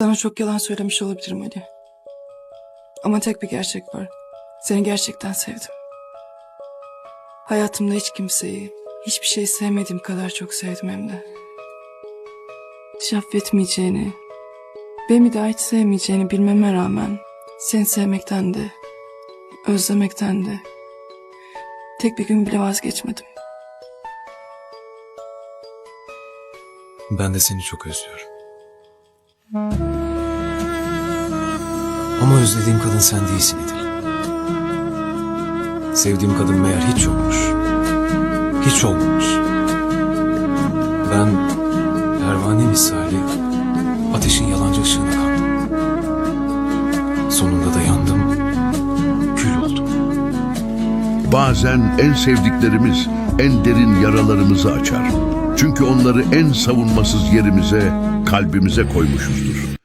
Sana çok yalan söylemiş olabilirim Ali. Ama tek bir gerçek var. Seni gerçekten sevdim. Hayatımda hiç kimseyi, hiçbir şeyi sevmediğim kadar çok sevdim hem de. Hiç affetmeyeceğini, beni daha hiç sevmeyeceğini bilmeme rağmen seni sevmekten de, özlemekten de tek bir gün bile vazgeçmedim. Ben de seni çok özlüyorum. Ama özlediğim kadın sen değilsin Edil. Sevdiğim kadın meğer hiç yokmuş. Hiç olmamış. Ben pervane misali ateşin yalancı ışığına kaldım. Sonunda da yandım, kül oldum. Bazen en sevdiklerimiz en derin yaralarımızı açar. Çünkü onları en savunmasız yerimize, kalbimize koymuşuzdur.